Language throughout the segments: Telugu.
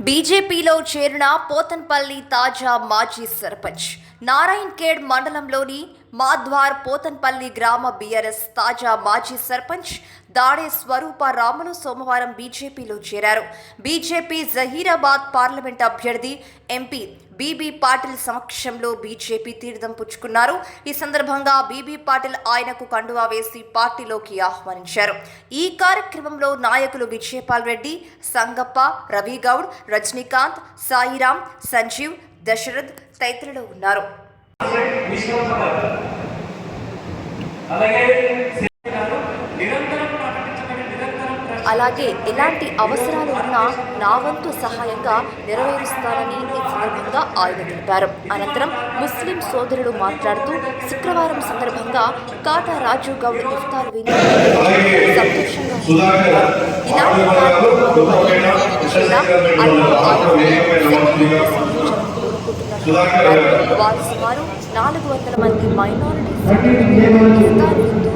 బీజేపీలో చేరిన పోతన్పల్లి తాజా మాజీ సర్పంచ్. నారాయణ్ ఖేడ్ మండలంలోని మాధ్వార్ పోతన్పల్లి గ్రామ బీఆర్ఎస్ తాజా మాజీ సర్పంచ్ దాడే స్వరూప రాములు సోమవారం బీజేపీలో చేరారు. బీజేపీ జహీరాబాద్ పార్లమెంట్ అభ్యర్థి ఎంపీ బీబీ పాటిల్ సమక్షంలో బీజేపీ తీర్థం పుచ్చుకున్నారు. ఈ సందర్భంగా బీబీ పాటిల్ ఆయనకు కండువా వేసి పార్టీలోకి ఆహ్వానించారు. ఈ కార్యక్రమంలో నాయకులు విజయపాల్ రెడ్డి సంగప్ప రవిగౌడ్ రజనీకాంత్ సాయిరాం సంజీవ్ దశరథ్ తదితరులు ఉన్నారు అలాగే ఎలాంటి అవసరాలు ఉన్నా నా వంతు సహాయంగా నెరవేరుస్తానని ఈ సందర్భంగా ఆయన తెలిపారు అనంతరం ముస్లిం సోదరుడు మాట్లాడుతూ శుక్రవారం సందర్భంగా కాటా రాజు గౌడ్ ఇఫ్తార్ సంతోషంగా ఉన్నారు. ఇలాంటి కార్యక్రమాలు వారు సుమారు నాలుగు వందల మంది మైనారిటీ సభ్యులకు ఇఫ్తార్ విందు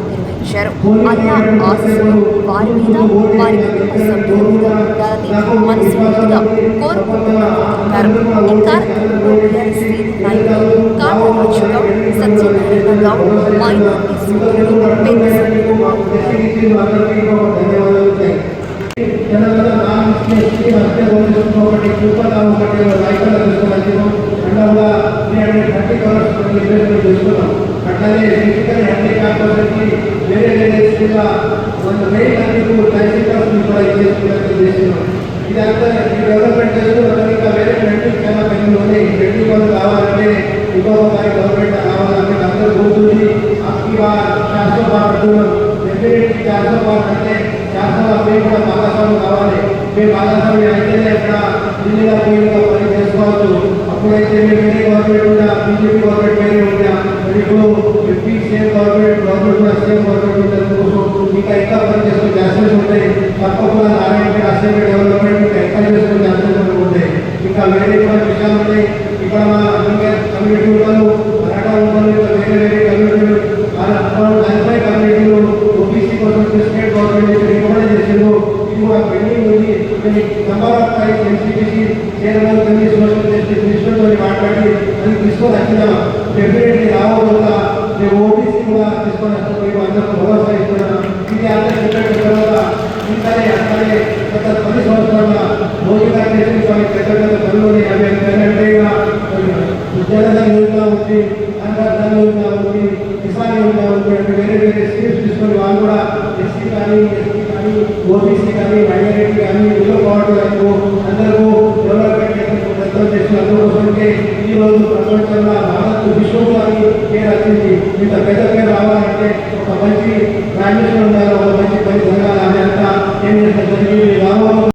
నిర్వహించారు అల్లా ఆశీస్సులు వారి మీద వారి కుటుంబ సభ్యుల మీద ఉండాలని మనస్ఫూర్తిగా కోరుకుంటున్నారు ఈ కార్యక్రమంలో టీఆర్ఎస్ సీనియర్ నాయకులు కాటరాజు గౌడ్ సత్యనారాయణ గౌడ్ మైనారిటీ సభ్యులు పెద్ద సంఖ్యలో పాల్గొన్నారు ఇన్వెస్ట్మెంట్ చేస్తున్నాం అట్లానే ఫిజికల్ హ్యాండిక్యాప్ వాళ్ళకి వేరే వేరే స్కూళ్ళ వంద మెయిన్ అందరూ టైసింగ్ కూడా చేస్తున్నాం ఇదంతా ఈ డెవలప్మెంట్ చేస్తూ ఇంకా వేరే కంట్రీ చాలా పెద్దలు ఉన్నాయి పెళ్ళి వాళ్ళు కావాలంటే ఇంకొకసారి గవర్నమెంట్ కావాలంటే అందరూ కూర్చుని అప్పటి శాస్త్ర భారత్ డెఫినెట్లీ శాస్త్ర భారత్ అంటే శాస్త్ర మేము కూడా భాగస్వామి కావాలి పని చేసుకోవచ్చు అప్పుడైతే మేము వేరే గవర్నమెంట్ ఉన్నా బీజేపీ గవర్నమెంట్ వేరే ఉన్నా మీకు ఎంపీ సేమ్ గవర్నమెంట్ గవర్నమెంట్ కూడా సేమ్ గవర్నమెంట్ ఉండడం కోసం ఇంకా ఇంకా పని చేసుకునే ఛాన్సెస్ ఉంటాయి తప్పకుండా నారాయణపేట అసెంబ్లీ డెవలప్మెంట్ ఇంకా ఇంకా చేసుకునే ఛాన్సెస్ ఉంటాయి. ఇంకా వేరే కూడా విషయాలు ఉన్నాయి? ఇక్కడ మా కమ్యూనిటీ వాళ్ళు మరాఠా ఉన్నారు ఇంకా వేరే వేరే కమ్యూనిటీలు నలభై కమ్యూనిటీలు ఓబీసీ కోసం స్టేట్ గవర్నమెంట్ రికమెండ్ చేసిండు ఇది కూడా పెండింగ్ ఉంది number of times NCTC chairman కొన్ని సోషల్ జస్టిస్ మినిస్టర్తో మాట్లాడి అది తీసుకొని వచ్చిన డెఫినెట్లీ రావడం మేము ఓబీసీ కూడా తీసుకొని మేము అందరూ భరోసా ఇస్తున్నాం ఇది అందరూ చెప్పిన తర్వాత ఇంకానే అక్కడే గత పది సంవత్సరాల మోదీ గారు చేసిన కొన్ని అవి ఏంటంటే జనధన్ ఉంది అంతర్ధన్ ఉంది కిసాన్ ఉంది అంటే వేరే వేరే స్కీమ్స్ తీసుకొని వాళ్ళు కూడా ఎస్సీ కానీ ఎస్టీ కానీ ఓబీసీ కానీ మైనారిటీ కానీ ఇల్లు పోవడానికి ఈ రోజు ప్రపంచంలో భారత్ విశ్వంలోని పేరు వచ్చింది ఇంత పెద్ద పేరు రావాలంటే ఒక మంచి గ్రాడ్యుయేషన్ ఉండాలి.